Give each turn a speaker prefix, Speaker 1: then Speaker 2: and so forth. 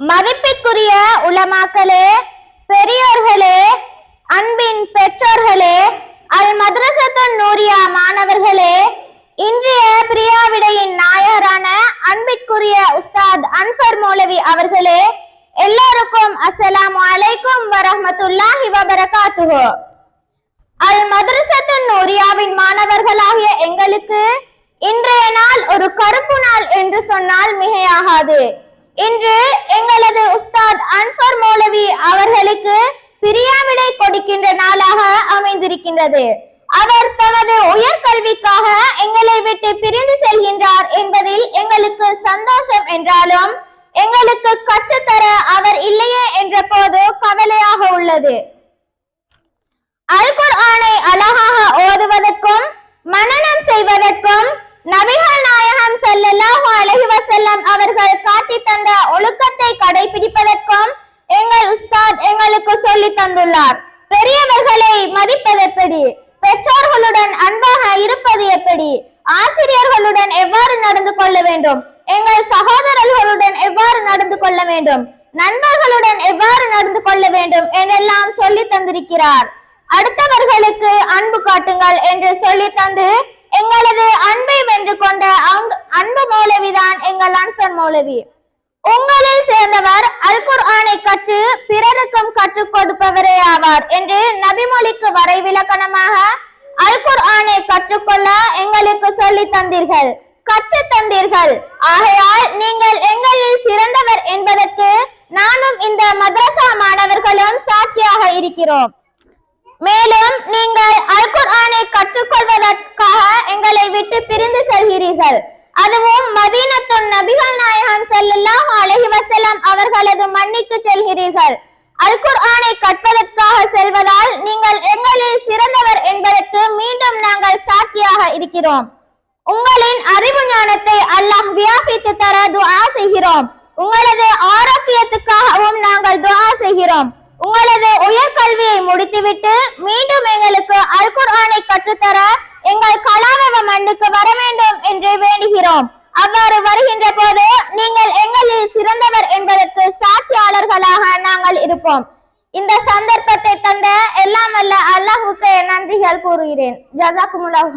Speaker 1: மதிப்பிற்குரிய உலமாக்களே பெரியோர்களே அன்பின் பெற்றோர்களே அல் மதரசத்தன் நூரியா மாணவர்களே இன்றைய பிரியாவிடையின் நாயகரான அன்பிற்குரிய உஸ்தாத் அன்சர் மௌலவி அவர்களே எல்லாருக்கும் அஸ்ஸலாம் அலைக்கும் வரஹமத்துல்லாஹி வபரகாத்துஹு. அல் மதரசத்தன் நூரியாவின் மாணவர்களாகிய எங்களுக்கு இன்றைய நாள் ஒரு கருப்பு நாள் என்று சொன்னால் மிகையாகாது. இன்று எங்களது உஸ்தாத் அன்ஃபர் மௌலவி அவர்களுக்கு பிரியாவிடை கொடுக்கின்ற நாளாக அமைந்திருக்கின்றது. அவர் தமது உயர்கல்விக்காக எங்களை விட்டு பிரிந்து செல்கின்றார் என்பதில் எங்களுக்கு சந்தோஷம் என்றாலும் எங்களுக்கு கற்றுத்தர அவர் இல்லையே என்ற போது கவலையாக உள்ளது. அல்குர் ஆணை அழகாக ஓதுவதற்கும் மனனம் செய்வதற்கும் நபிகள் நாயகம் ஸல்லல்லாஹு அலைஹி வஸல்லம் அவர்கள் காட்டி தந்த பிடிப்பதற்கும் எங்கள் உஸ்தாத் எங்களுக்கு சொல்லி தந்துள்ளார். பெரியவர்களை மதிப்பது எப்படி பெற்றோர்களுடன் அன்பாக இருப்பது எப்படி? ஆசிரியர்களுடன் எவ்வாறு நடந்து கொள்ள வேண்டும்? எங்கள் சகோதரர்களுடன் எவ்வாறு நடந்து கொள்ள வேண்டும்? நண்பர்களுடன் எவ்வாறு நடந்து கொள்ள வேண்டும் என்றெல்லாம் சொல்லி தந்திருக்கிறார். அடுத்தவர்களுக்கு அன்பு காட்டுங்கள் என்று சொல்லி தந்து எங்களது அன்பை வென்று கொண்ட அன்பு மௌலவிதான் எங்கள் அன்சர் மௌலவி. உங்களில் சேர்ந்தவர் அல் குர்ஆனை கற்று பிறருக்கும் கற்றுக் கொடுப்பவரே ஆவார் என்று நபிமொழிக்கு வரை விளக்கணமாக அல் குர்ஆனை கற்றுக்கொள்ள எங்களுக்கு சொல்லி தந்தீர்கள். கற்று தந்தீர்கள். ஆகையால் நீங்கள் எங்களில் சிறந்தவர் என்பதற்கு நானும் இந்த மதரசா மாணவர்களும் சாட்சியாக இருக்கிறோம். மேலும் நீங்கள் அல் குர்ஆனை கற்றுக்கொள்வதற்காக அதுவும் மதீனத்துன் நபிகள் நாயகம் செல்லலாம் அலைஹி வஸல்லம் அவர்களது மண்ணிற்கு செல்கிறீர்கள். அல் குர்ஆனை கற்பதற்காக செல்வதால் நீங்கள் எங்களில் சிறந்தவர் என்பதற்கு மீண்டும் நாங்கள் சாட்சியாக இருக்கிறோம். உங்களின் அறிவு ஞானத்தை அல்லாஹ் வியாபித்து தர துஆ செய்கிறோம். உங்களது ஆரோக்கியத்துக்காகவும் நாங்கள் துஆ செய்கிறோம். உங்களது உயர்கல்வியை முடித்துவிட்டு மீண்டும் எங்களுக்கு அல் குர்ஆனை கற்றுத்தர கலாவவ வர வேண்டும் என்று வேண்டுகிறோம். அவ்வாறு வருகின்ற போது நீங்கள் எங்களில் சிறந்தவர் என்பதற்கு சாட்சியாளர்களாக நாங்கள் இருப்போம். இந்த சந்தர்ப்பத்தை தந்த எல்லாம் வல்ல அல்லாஹுக்கு நன்றிகள் கூறுகிறேன். ஜசாக்குமுல்லாஹ்